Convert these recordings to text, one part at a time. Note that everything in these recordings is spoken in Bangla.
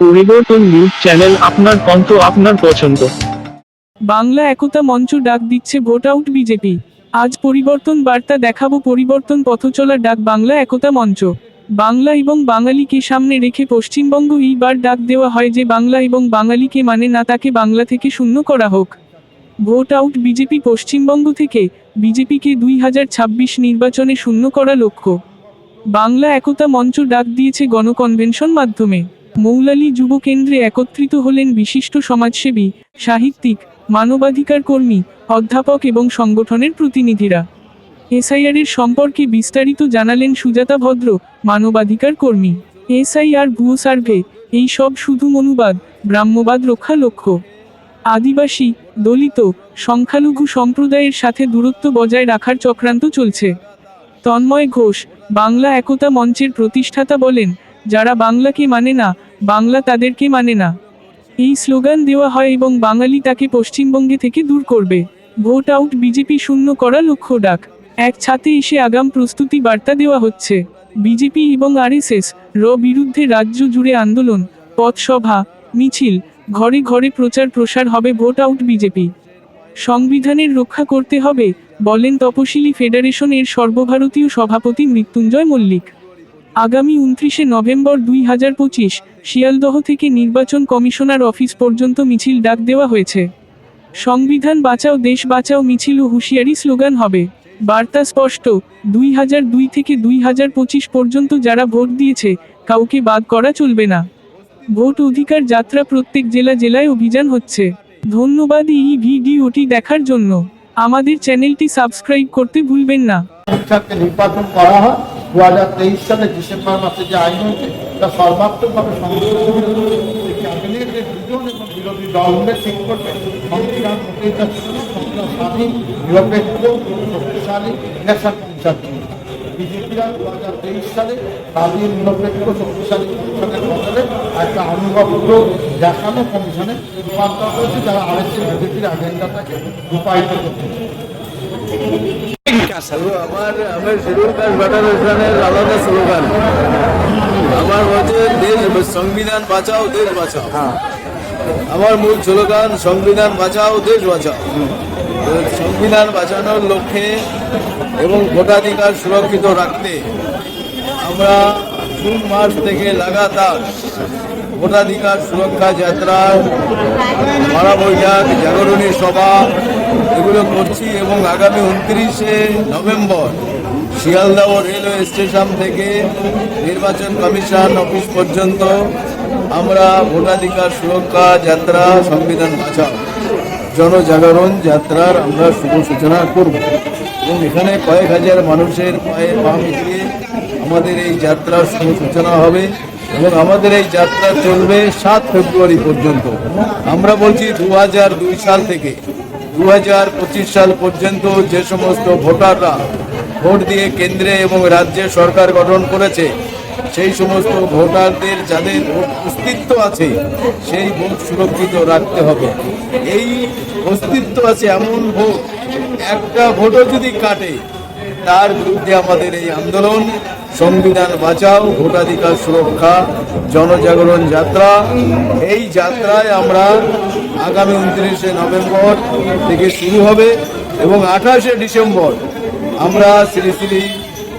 পরিবর্তন নিউজ চ্যানেল আপনার কণ্ঠ আপনার পছন্দ। বাংলা একতা মঞ্চ ডাক দিচ্ছে ভোট আউট বিজেপি। আজ পরিবর্তন বার্তা দেখাবো পরিবর্তন পথচলা ডাক বাংলা একতা মঞ্চ। বাংলা এবং বাঙালিকে সামনে রেখে পশ্চিমবঙ্গ এইবার ডাক দেওয়া হয় যে বাংলা এবং বাঙালিকে মানে না তাকে বাংলা থেকে শূন্য করা হোক। ভোট আউট বিজেপি পশ্চিমবঙ্গ থেকে বিজেপিকে দুই হাজার ছাব্বিশ নির্বাচনে শূন্য করা লক্ষ্য। বাংলা একতা মঞ্চ ডাক দিয়েছে গণকনভেনশন মাধ্যমে। মৌলালী যুব কেন্দ্রে একত্রিত হলেন বিশিষ্ট সমাজসেবী, সাহিত্যিক, মানবাধিকার কর্মী, অধ্যাপক এবং সংগঠনের প্রতিনিধিরা। এসআইআরের সম্পর্কে বিস্তারিত জানালেন সুজাতা ভদ্র, মানবাধিকার কর্মী। এসআইআর ভুয়ো সার্ভে, এই সব শুধু মনুবাদ, ব্রাহ্মবাদ রক্ষা লক্ষ্য। আদিবাসী, দলিত, সংখ্যালঘু সম্প্রদায়ের সাথে দূরত্ব বজায় রাখার চক্রান্ত চলছে। তন্ময় ঘোষ, বাংলা একতা মঞ্চের প্রতিষ্ঠাতা বলেন, যারা বাংলাকে মানে না বাংলা তাদেরকে মানে না। এই স্লোগান দেওয়া হয় এবং বাঙালি তাকে পশ্চিমবঙ্গে থেকে দূর করবে। ভোট আউট বিজেপি শূন্য করা লক্ষ্য ডাক। এক ছাতে এসে আগাম প্রস্তুতি বার্তা দেওয়া হচ্ছে। বিজেপি এবং আরএসএস র বিরুদ্ধে রাজ্য জুড়ে আন্দোলন, পথসভা, মিছিল, ঘরে ঘরে প্রচার প্রসার হবে ভোট আউট বিজেপি। সংবিধানের রক্ষা করতে হবে, বলেন তপশিলি ফেডারেশনের সর্বভারতীয় সভাপতি মৃত্যুঞ্জয় মল্লিক। আগামী উনত্রিশে নভেম্বর দুই হাজার পঁচিশ শিয়ালদহ থেকে নির্বাচন কমিশনার অফিস পর্যন্ত মিছিল ডাক দেওয়া হয়েছে। সংবিধান বাঁচাও, দেশ বাঁচাও মিছিল ও হুঁশিয়ারি স্লোগান হবে। বার্তা স্পষ্ট, দুই হাজার দুই থেকে দুই হাজার পঁচিশ পর্যন্ত যারা ভোট দিয়েছে, কাউকে বাদ করা চলবে না। ভোট অধিকার যাত্রা প্রত্যেক জেলা জেলায় অভিযান হচ্ছে। ধন্যবাদ এই ভিডিওটি দেখার জন্য। আমাদের চ্যানেলটি সাবস্ক্রাইব করতে ভুলবেন না। নির্বাচন করা হয়। দু হাজার তেইশ সালে ডিসেম্বর মাসে যে আইন হয়েছে, তা সর্বাত্মকভাবে ক্যাবিনেটের বিজেপিরা তেইশ সালে একটা দেখানো কমিশনে রূপান্তর করেছে, যারা আরেকটি বিজেপির এজেন্ডাটাকে রূপায়িত করতে আমার আমার শিডিউল কাস্ট ফেডারেশনের আলাদা স্লোগান। আমার হচ্ছে দেশ সংবিধান বাঁচাও দেশ বাঁচাও। আমার মূল স্লোগান সংবিধান বাঁচাও দেশ বাঁচাও। সংবিধান বাঁচানোর লক্ষ্যে এবং ভোটাধিকার সুরক্ষিত রাখতে আমরা জুন মাস থেকে লাগাতার ভোটাধিকার সুরক্ষা যাত্রা মারা বৈঠক জাগরণী সভা এগুলো করছি এবং আগামী উনত্রিশে নভেম্বর শিয়ালদহ রেলওয়ে স্টেশন থেকে নির্বাচন কমিশন অফিস পর্যন্ত আমরা ভোটাধিকার সুরক্ষা যাত্রা সংবিধান বাঁচাও। জনজাগরণ যাত্রার আমরা শুভ সূচনা করব। এবং এখানে কয়েক হাজার মানুষের পায়ে পা মিলিয়ে আমাদের এই যাত্রার শুভ সূচনা হবে এবং আমাদের এই যাত্রা চলবে সাত ফেব্রুয়ারি পর্যন্ত। আমরা বলছি দু সাল থেকে। দু সাল পর্যন্ত যে সমস্ত ভোটাররা ভোট দিয়ে কেন্দ্রে এবং রাজ্যে সরকার গঠন করেছে, সেই সমস্ত ভোটারদের যাদের অস্তিত্ব আছে, সেই ভোট সুরক্ষিত রাখতে হবে। এই অস্তিত্ব আছে এমন ভোট, একটা ভোটও যদি কাটে, তার বিরুদ্ধে আমাদের এই আন্দোলন, সংবিধান বাঁচাও, ভোটাধিকার সুরক্ষা, জনজাগরণ যাত্রা, এই যাত্রায় আমরা আগামী উনত্রিশে নভেম্বর থেকে শুরু হবে এবং আঠাশে ডিসেম্বর আমরা শ্রী শ্রী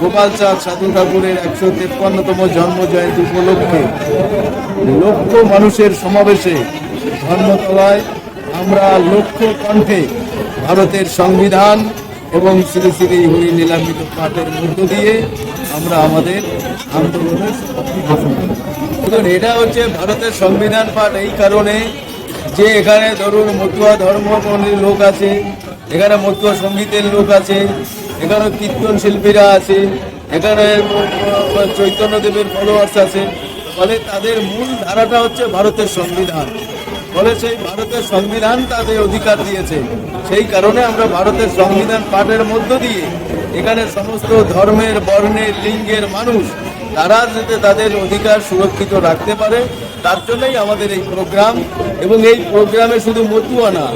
গোপাল চাঁদ সাধু ঠাকুরের একশো তেপ্পান্নতম জন্ম জয়ন্তী উপলক্ষে লক্ষ মানুষের সমাবেশে ধর্মতলায় আমরা লক্ষ কণ্ঠে ভারতের সংবিধান এবং শ্রী শ্রী হরি নীলামিত পাঠের মধ্য দিয়ে আমরা আমাদের আন্দোলনের। এটা হচ্ছে ভারতের সংবিধান পাঠ, এই কারণে যে এখানে ধরুন মতুয়া ধর্মের লোক আছে, এখানে মতুয়া সঙ্গীতের লোক আছে, এখানে কীর্তন শিল্পীরা আছে, এখানে চৈতন্যদেবের ফলোয়ার্স আছে, ফলে তাদের মূল ধারাটা হচ্ছে ভারতের সংবিধান। ফলে সেই ভারতের সংবিধান তাদের অধিকার দিয়েছে। সেই কারণে আমরা ভারতের সংবিধান পাঠের মধ্য দিয়ে এখানে সমস্ত ধর্মের, বর্ণের, লিঙ্গের মানুষ তারা যাতে তাদের অধিকার সুরক্ষিত রাখতে পারে তার জন্যই আমাদের এই প্রোগ্রাম। এবং এই প্রোগ্রামে শুধু মতুয়া না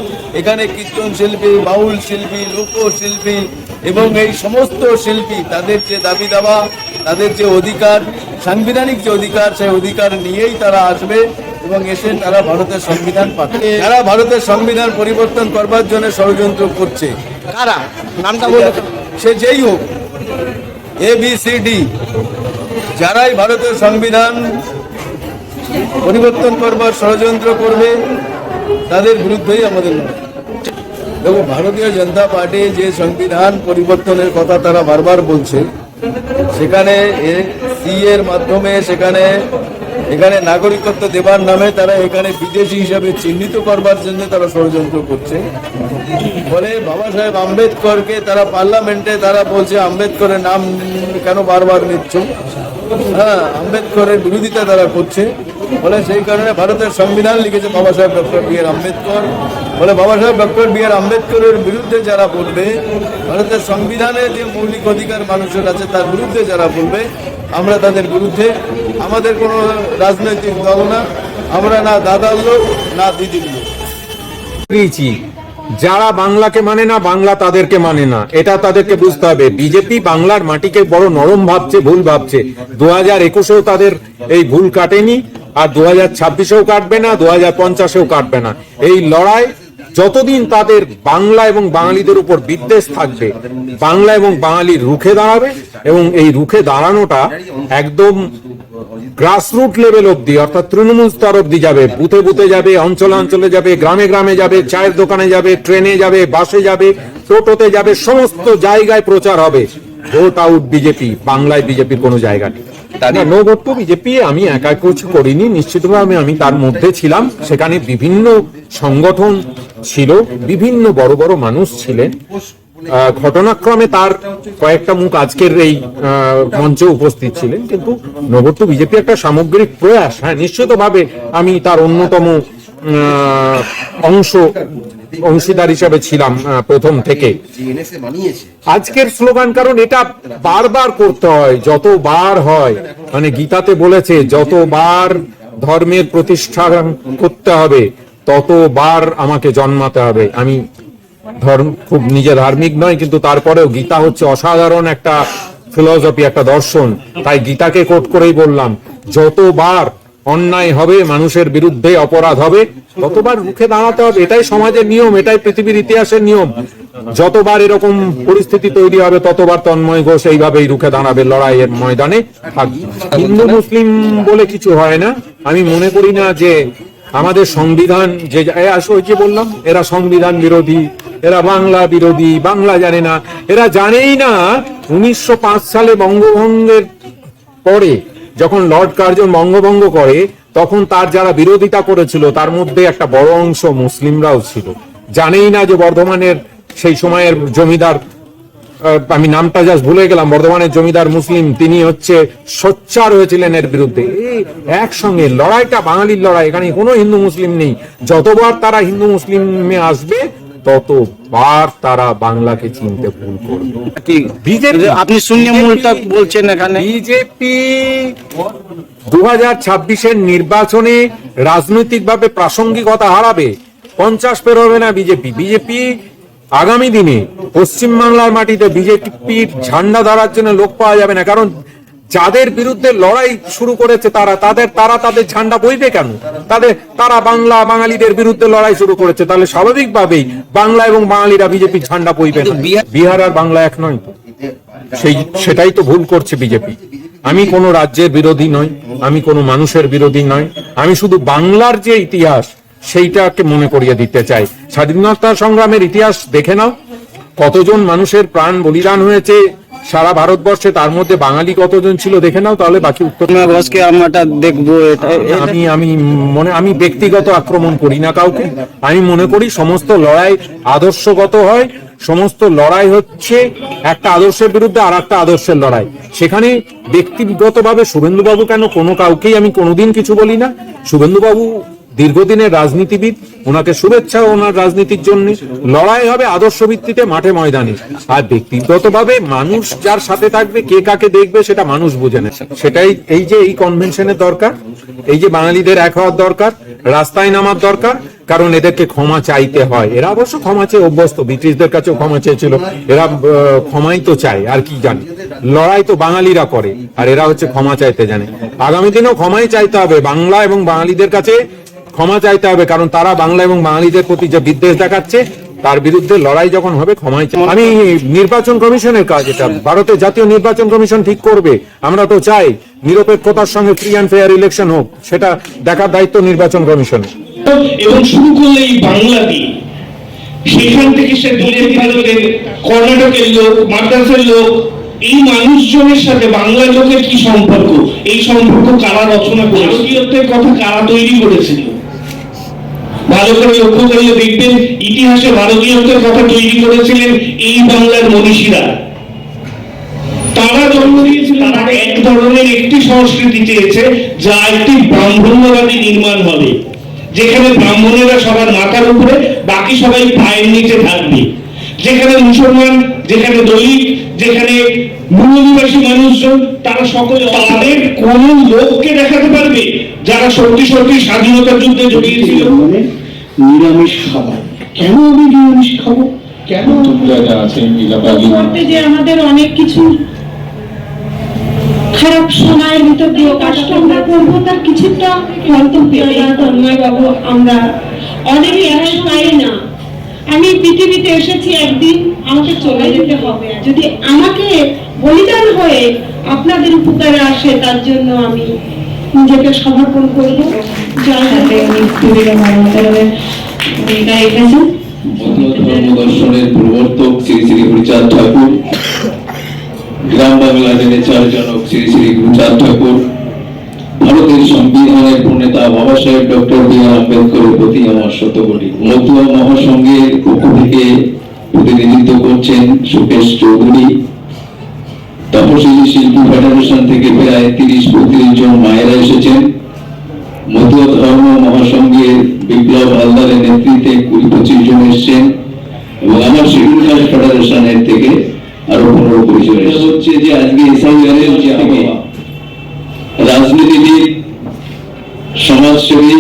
এখানে কীর্তন শিল্পী বাউল শিল্পী লোকশিল্পী এবং এই সমস্ত শিল্পী তাদের যে দাবি দাবা তাদের যে অধিকার সাংবিধানিক যে অধিকার সেই অধিকার নিয়েই তারা আসবে এবং এসে তারা ভারতের সংবিধান পাবে। তারা ভারতের সংবিধান পরিবর্তন করবার জন্য ষড়যন্ত্র করছে। কারা? নামটা বলুন সে যেই হোক এ বি সি ডি যারাই ভারতের সংবিধান পরিবর্তন করবার ষড়যন্ত্র করবে, তাদের বিরুদ্ধেই আমাদের। দেখো, ভারতীয় জনতা পার্টি যে সংবিধান পরিবর্তনের কথা তারা বারবার বলছে, সেখানে সি এর মাধ্যমে সেখানে এখানে নাগরিকত্ব দেবার নামে তারা এখানে বিদেশি হিসাবে চিহ্নিত করবার জন্য তারা ষড়যন্ত্র করছে ফলে বাবা সাহেব আম্বেদকরকে তারা পার্লামেন্টে তারা বলছে, আম্বেদকরের নাম কেন বারবার নিচ্ছ হ্যাঁ আম্বেদকরের বিরোধিতা তারা করছে। ফলে সেই কারণে ভারতের সংবিধান লিখেছে বাবা সাহেব ডক্টর বি আর আম্বেদকর। ফলে বাবা সাহেব ডক্টর বি আর আম্বেদকরের বিরুদ্ধে যারা বলবে, ভারতের সংবিধানে যে মৌলিক অধিকার মানুষের আছে তার বিরুদ্ধে যারা বলবে, আমরা তাদের বিরুদ্ধে, আমাদের কোনো রাজনৈতিক দল না, আমরা না দাদার লোক, না দিদির লোক। যারা বাংলাকে মানে না, বাংলা তাদেরকে মানে না। এটা তাদেরকে বুঝতে হবে। বিজেপি বাংলার মাটিকে বড় নরম ভাবছে, ভুল ভাবছে। দু হাজার একুশেও তাদের এই ভুল কাটেনি, আর দু হাজার ছাব্বিশেও কাটবে না, দু হাজার পঞ্চাশেও কাটবে না। এই লড়াই যতদিন তাদের বাংলা এবং বাঙালিদের উপর বিদ্বেষ থাকবে, বাংলা এবং বাঙালির রুখে দাঁড়াবে এবং এই রুখে দাঁড়ানোটা একদম গ্রাসরুট লেভেল অব্দি অর্থাৎ তৃণমূল স্তর অব্দি যাবে। বুথে বুথে যাবে অঞ্চলে অঞ্চলে যাবে, গ্রামে গ্রামে যাবে, চায়ের দোকানে যাবে, ট্রেনে যাবে, বাসে যাবে, টোটোতে যাবে, সমস্ত জায়গায় প্রচার হবে। ভোট আউট বিজেপি বাংলায় বিজেপির কোনো জায়গা নেই। নো বিজেপি আমি একা কিছু করিনি নিশ্চিতভাবে আমি তার মধ্যে ছিলাম। সেখানে বিভিন্ন সংগঠন ছিল, বিভিন্ন বড় বড় মানুষ ছিলেন। ঘটনাক্রমে তার কয়েকটা মুখ আজকের এই মঞ্চে উপস্থিত ছিলেন। কিন্তু নবট্টু বিজেপি একটা সামগ্রিক প্রয়াস হ্যাঁ নিশ্চিতভাবে আমি তার অন্যতম অংশ, অংশীদার হিসাবে ছিলাম প্রথম থেকে। আজকের স্লোগান কারণ এটা বারবার করতে হয়, যতবার হয়। মানে গীতাতে বলেছে, যতবার ধর্মের প্রতিষ্ঠা করতে হবে, ততবার আমাকে জন্মাতে হবে। আমি ধর্ম, খুব নিজে ধার্মিক নয়, কিন্তু তারপরেও গীতা হচ্ছে অসাধারণ একটা ফিলসফি একটা দর্শন। তাই গীতাকে কোট করেই বললাম, যতবার অন্যায় হবে, মানুষের বিরুদ্ধে অপরাধ হবে। ততবার রুখে দাঁড়াতে হবে, এটাই সমাজের নিয়ম, এটাই পৃথিবীর ইতিহাসের নিয়ম। যতবার এরকম পরিস্থিতি তৈরি হবে, ততবার তন্ময় ঘোষ এইভাবেই রুখে দাঁড়াবে লড়াইয়ের ময়দানে। হিন্দু, মুসলিম বলে কিছু হয় না। আমি মনে করি না যে আমাদের সংবিধান যে ওই যে বললাম, এরা সংবিধান বিরোধী, এরা বাংলা বিরোধী, বাংলা জানে না। এরা জানেই না, উনিশশো পাঁচ সালে বঙ্গভঙ্গের পরে যখন লর্ড কার্জন বঙ্গভঙ্গ করে, তখন তার যারা বিরোধিতা করেছিল, তার মধ্যে একটা বড় অংশ মুসলিমরাও ছিল। জানেই না যে বর্ধমানের সেই সময়ের জমিদার আমি নামটা জাস্ট ভুলে গেলাম, বর্ধমানের জমিদার মুসলিম, তিনি হচ্ছে সোচ্চার হয়েছিলেন এর বিরুদ্ধে। একসঙ্গে লড়াইটা, বাঙালির লড়াই, এখানে কোনো হিন্দু মুসলিম নেই। যতবার তারা হিন্দু মুসলিমে আসবে ততবার তারা বাংলাকে চিনতে ভুল করবে। ঠিক বিজেপি। আপনি শূন্য মূলটা বলছেন এখানে। বিজেপি দু হাজার ছাব্বিশের নির্বাচনে রাজনৈতিকভাবে প্রাসঙ্গিকতা হারাবে পঞ্চাশ পেরোবে না বিজেপি। বিজেপি আগামী দিনে পশ্চিমবাংলার মাটিতে বিজেপির ঝান্ডা ধরার জন্য লোক পাওয়া যাবে না কারণ যাদের বিরুদ্ধে লড়াই শুরু করেছে তারা তাদের তারা তাদের ঝান্ডা বইবে কেন? তাদের তারা বাংলা বাঙালিদের বিরুদ্ধে লড়াই শুরু করেছে তাহলে স্বাভাবিকভাবেই বাংলা এবং বাঙালিরা বিজেপির ঝান্ডা বইবে না বিহার আর বাংলা এক নয় তো। সেই সেটাই তো ভুল করছে বিজেপি আমি কোনো রাজ্যের বিরোধী নই আমি কোনো মানুষের বিরোধী নয় আমি শুধু বাংলার যে ইতিহাস সেইটাকে মনে করিয়ে দিতে চাই। স্বাধীনতা সংগ্রামের ইতিহাস দেখে নাও। কতজন মানুষের প্রাণ বলিদান হয়েছে সারা ভারতবর্ষে তার মধ্যে বাঙালি কতজন ছিল দেখে নাও তাহলে বাকি উত্তর আমরা দেখব আমি আমি মনে আমি ব্যক্তিগত আক্রমণ করি না কাউকে। আমি মনে করি সমস্ত লড়াই আদর্শগত হয় সমস্ত লড়াই হচ্ছে একটা আদর্শের বিরুদ্ধে আর একটা আদর্শের লড়াই। সেখানে ব্যক্তিগতভাবে শুভেন্দুবাবু কেন কোনো কাউকেই আমি কোনোদিন কিছু বলি না। শুভেন্দুবাবু দীর্ঘদিনের রাজনীতিবিদ, ওনাকে শুভেচ্ছা ওনার রাজনীতির জন্য। লড়াই হবে আদর্শ ভিত্তিতে মাঠে ময়দানে। আর ব্যক্তিগতভাবে মানুষ যার সাথে থাকবে, কে কাকে দেখবে, সেটা মানুষ বুঝে নেয় সেটাই এই যে এই কনভেনশনের দরকার, এই যে বাঙালিদের এক হওয়ার দরকার, রাস্তায় নামার দরকার, কারণ এদেরকে ক্ষমা চাইতে হয়। এরা অবশ্য ক্ষমা চেয়ে অভ্যস্ত, ব্রিটিশদের কাছেও ক্ষমা চেয়েছিল। এরা ক্ষমাই তো চায়, আর কি জানে। লড়াই তো বাঙালিরা করে, আর এরা হচ্ছে ক্ষমা চাইতে জানে। আগামী দিনেও ক্ষমাই চাইতে হবে বাংলা এবং বাঙালিদের কাছে। ক্ষমা চাইতে হবে, কারণ তারা বাংলা এবং বাঙালিদের প্রতি যে বিদ্বেষ দেখাচ্ছে, তার বিরুদ্ধে লড়াই যখন হবে ক্ষমাই আমি নির্বাচন কমিশনের কাজ এটা ভারতের জাতীয় নির্বাচন কমিশন ঠিক করবে, আমরা তো চাই নিরপেক্ষতার সঙ্গে ফ্রি অ্যান্ড ফেয়ার ইলেকশন হোক, সেটা দেখার দায়িত্ব নির্বাচন কমিশনের। এবং শুরু করলে এই বাংলা সেখান থেকে সে দূরে ভারতের কর্ণাটকের লোক, মাদ্রাসের লোক, এই মানুষজনের সাথে বাংলা লোকের কি সম্পর্ক? এই সম্পর্ক কারা রচনা করে কথা কারা তৈরি করেছিল ভালো লক্ষ্য দেখবেন, ইতিহাসে কথা তৈরি করেছিলেন এই বাংলার মনীষীরা। তারা জন্ম তারা এক ধরনের একটি সংস্কৃতি চেয়েছে, যা একটি ব্রাহ্মণ্যবাদী নির্মাণ হবে। যেখানে ব্রাহ্মণেরা সবার মাথার উপরে, বাকি সবাই পায়ের নিচে থাকবে। যেখানে মুসলমান, যেখানে দলিত, যেখানে মূলনিবাসী মানুষজন, তারা সকলে তাদের কোন লোককে দেখাতে পারবে। যারা সত্যি সত্যি স্বাধীনতা যুদ্ধে জড়িয়েছিল। নিরামিষ খাবার। কেন আমি নিরামিষ খাব? কেন? যে আমাদের অনেক কিছু খারাপ সময়ের ভিতর দিয়ে কষ্ট আমরা করব তার কিছুটা হয়তো পেলে তন্ময় বাবু আমরা অনেকে পাই না। আমি পৃথিবীতে এসেছি একদিন আমাকে চলে যেতে হবে। যদি আমাকে বলিদান হয়ে আপনাদের উপকারে আসে তার জন্য আমি নিজেকে সমর্পণ করব। ভূমিকা রেখেছেন ধর্ম দর্শনের প্রবর্তক শ্রী শ্রী ঠাকুর। গ্রাম বাংলার নেচার জনক শ্রী শ্রী গুরুচাঁদ ঠাকুর। ভারতের সংবিধানের প্রণেতা বাবা সাহেব ডক্টর বি আর আম্বেদকরের প্রতি আমার শতকোটি। মতুয়া মহাসংঘের পক্ষ থেকে প্রতিনিধিত্ব করছেন সুকেশ চৌধুরী। তপশিলি শিল্পী ফেডারেশন থেকে প্রায় তিরিশ পঁয়ত্রিশ জন মায়েরা এসেছেন। মতুয়া ধর্ম মহাসংঘের বিপ্লব হালদারের নেতৃত্বে কুড়ি পঁচিশ জন এসছেন এবং আমার শিডিউল কাস্ট ফেডারেশনের থেকে আরও পনেরো কুড়ি জন হচ্ছে যে আজকে এসআইআরের যে রাজনীতিবিদ সমাজসেবী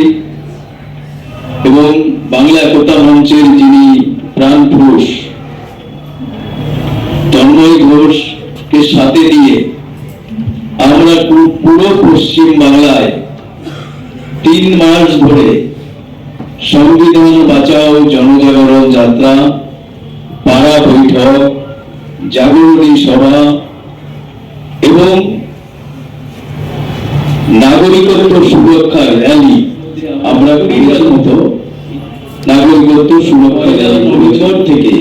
এবং বাংলা একতা মঞ্চের যিনি প্রাণ পুরুষ তন্ময় ঘোষকে সাথে দিয়ে আমরা পু- পুরো পশ্চিম বাংলায় তিন মাস ধরে সংবিধান বাঁচাও জনজাগরণ যাত্রা পাড়া বৈঠক জাগরণী সভা এবং নাগরিকত্ব সুরক্ষা র্যালি আমরা বিরাট মতো নাগরিকত্ব সুরক্ষা র্যালি নভেম্বর থেকে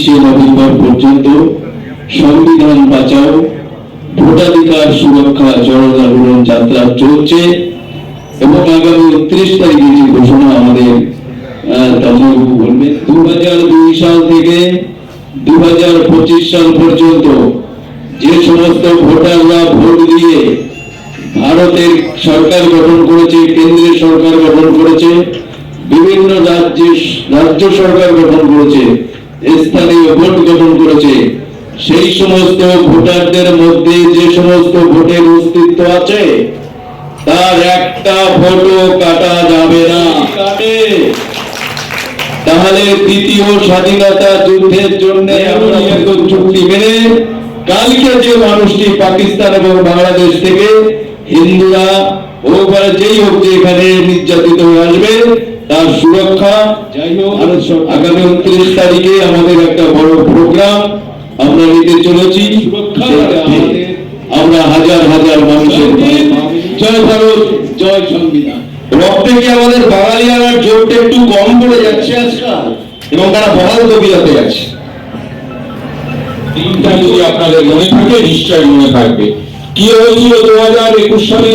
তিরিশে নভেম্বর পর্যন্ত সংবিধান বাঁচাও, ভোটাধিকার সুরক্ষা, জনজাগরণ যাত্রা চলছে এবং আগামী উনত্রিশ তারিখে যে ঘোষণা আমাদের তমরবাবু বলবেন দু হাজার দুই সাল থেকে দু হাজার পঁচিশ সাল পর্যন্ত যে সমস্ত ভোটাররা ভোট দিয়ে ভারতের সরকার গঠন করেছে কেন্দ্রের সরকার গঠন করেছে, বিভিন্ন রাজ্যে রাজ্য সরকার গঠন করেছে স্থানীয় ভোট গঠন করেছে। সেই সমস্ত ভোটারদের মধ্যে যে সমস্ত ভোটের অস্তিত্ব আছে, তার একটা ভোটও কাটা যাবে না। তাহলে দ্বিতীয় স্বাধীনতা যুদ্ধের জন্য আমরা একদম চুক্তি মেনে কালকে যে মানুষটি পাকিস্তান এবং বাংলাদেশ থেকে হিন্দুরা বা যেই হোক যে এখানে নির্যাতিত হয়ে আসবে তার সুরক্ষা যাই হোক আগামী উনত্রিশ তারিখে আমাদের একটা বড় প্রোগ্রাম আমরা নিতে চলেছি। আমরা হাজার হাজার মানুষের জয় ভারত জয় সংবিধান। রক্তে কি আমাদের বাঙালিয়ানার জোরটা একটু কম পড়ে যাচ্ছে আজকাল? এবং তারা বহাল কবিরাতে আছে। দিনটা যদি আপনাদের মনে থাকে নিশ্চয় মনে থাকবে। কি হয়েছিল? দু হাজার একুশ সালে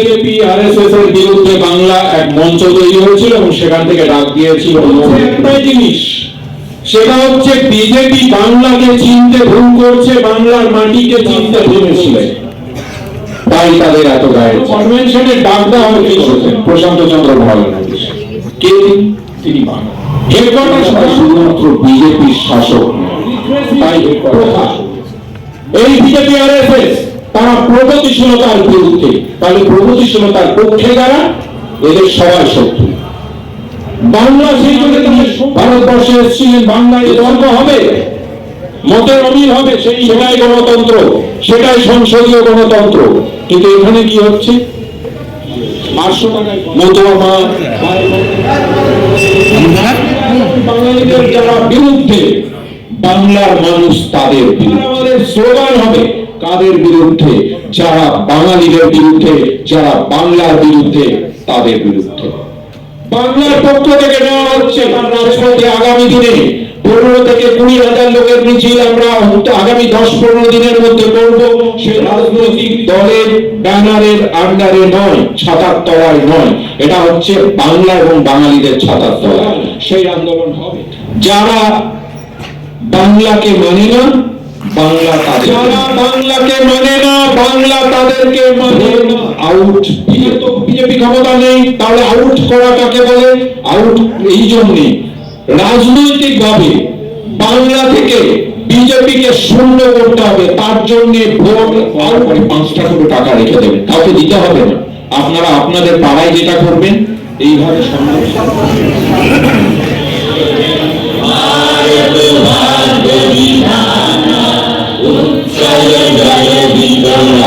এস এস এর বিরুদ্ধে বাংলা এক মঞ্চ তৈরি হয়েছিল এবং সেখান থেকে ডাক দিয়েছিল একটাই জিনিস। সেটা হচ্ছে বিজেপি বাংলাকে চিনতে ভুল করছে, বাংলার মাটিকে চিনতে ভুলেছিল। তাই তাদের এত গায়ে কনভেনশনের ডাক দেওয়া করেছেন প্রশান্ত চন্দ্র ভগবান কে তিনি? শুধুমাত্র বিজেপির শাসক তাই এই বিজেপি আর তারা প্রগতিশীলতার বিরুদ্ধে তাহলে প্রগতিশীলতার পক্ষে যারা এদের সবাই শত্রু। বাংলা সেই জন্য ভারতবর্ষে এসেছিলেন বাংলায় হবে মতের অমিল হবে সেই সেটাই গণতন্ত্র সেটাই সংসদীয় গণতন্ত্র। কিন্তু এখানে কি হচ্ছে? পাঁচশো টাকায় মতুয়া মা বাঙালিদের যারা বিরুদ্ধে বাংলার মানুষ তাদের বিরুদ্ধে। আমাদের স্লোগান হবে কাদের বিরুদ্ধে, যারা বাঙালিদের বিরুদ্ধে, যারা বাংলার বিরুদ্ধে, তাদের বিরুদ্ধে। বাংলার পক্ষ থেকে নেওয়া হচ্ছে তার আগামী দিনে পনেরো থেকে কুড়ি হাজার লোকের মিছিল আমরা আগামী দশ পনেরো দিনের মধ্যে করব। সে রাজনৈতিক দলের ব্যানারের আন্ডারে নয়, ছাতার তলায় নয়। এটা হচ্ছে বাংলা এবং বাঙালিদের ছাতার তলায় সেই আন্দোলন হবে। যারা বাংলাকে মানে না বাংলা যারা বাংলাকে মানে না বাংলা তাদেরকে মানে না। আউট তো বিজেপি ক্ষমতা নেই তাহলে আউট করা কাকে বলে? আউট এই জন্যে রাজনৈতিক ভাবে বাংলা থেকে বিজেপিকে শূন্য করতে হবে তার জন্য ভোট আর পাঁচটা করে টাকা রেখে দেবেন। কাউকে দিতে হবে না। আপনারা আপনাদের পাড়ায় যেটা করবেন এইভাবে সম্ভব জয় জয় বিদ্যাঙ্গ